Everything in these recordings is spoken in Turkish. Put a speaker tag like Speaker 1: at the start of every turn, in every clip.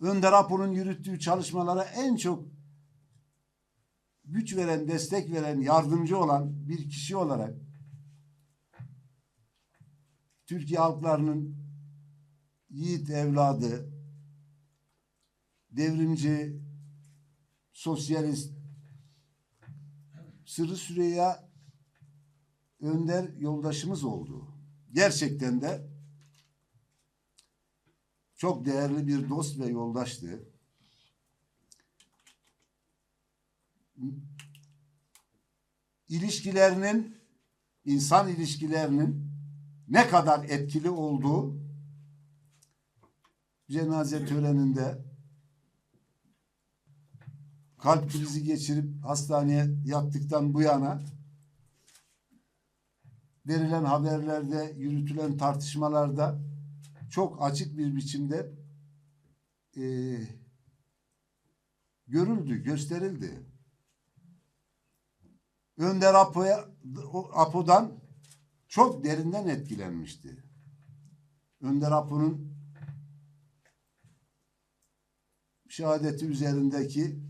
Speaker 1: Önder Apo'nun yürüttüğü çalışmalara en çok güç veren, destek veren, yardımcı olan bir kişi olarak Türkiye halklarının yiğit evladı, devrimci, sosyalist, Sırrı Süreyya Önder yoldaşımız oldu. Gerçekten de çok değerli bir dost ve yoldaştı. İlişkilerinin, insan ilişkilerinin ne kadar etkili olduğu cenaze töreninde kalp krizi geçirip hastaneye yattıktan bu yana verilen haberlerde, yürütülen tartışmalarda çok açık bir biçimde eee, görüldü, gösterildi. Önder Apo'ya, Apo'dan çok derinden etkilenmişti. Önder Apo'nun şehadeti üzerindeki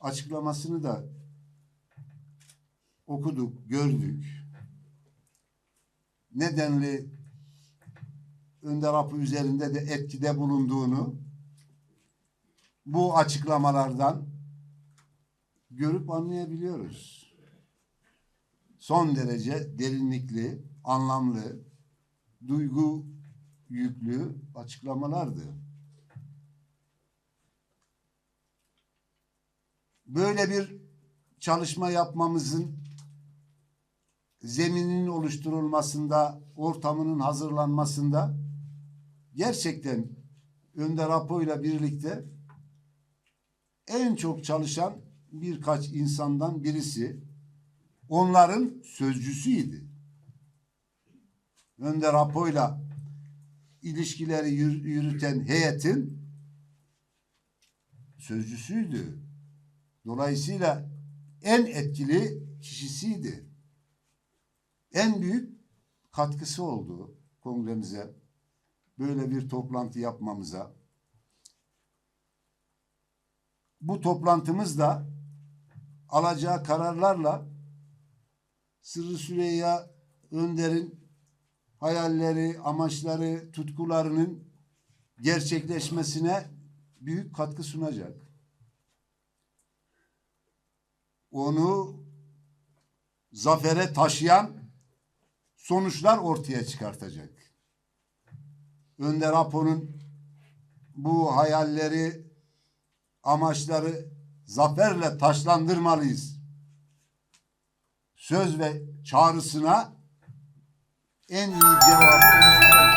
Speaker 1: açıklamasını da okuduk, gördük. Nedenli Önder Apo üzerinde de etkide bulunduğunu bu açıklamalardan görüp anlayabiliyoruz. Son derece derinlikli, anlamlı, duygu yüklü açıklamalardı. Böyle bir çalışma yapmamızın zeminin oluşturulmasında, ortamının hazırlanmasında gerçekten Önder Apo ile birlikte en çok çalışan birkaç insandan birisi onların sözcüsüydü. Önder Apo ile ilişkileri yür- yürüten heyetin sözcüsüydü. Dolayısıyla en etkili kişisiydi. En büyük katkısı oldu kongremize. Böyle bir toplantı yapmamıza. Bu toplantımız da alacağı kararlarla Sırrı Süreyya Önder'in hayalleri, amaçları, tutkularının gerçekleşmesine büyük katkı sunacak. Onu zafere taşıyan sonuçlar ortaya çıkartacak. Önder Apo'nun bu hayalleri, amaçları zaferle taşlandırmalıyız. Söz ve çağrısına en iyi cevabı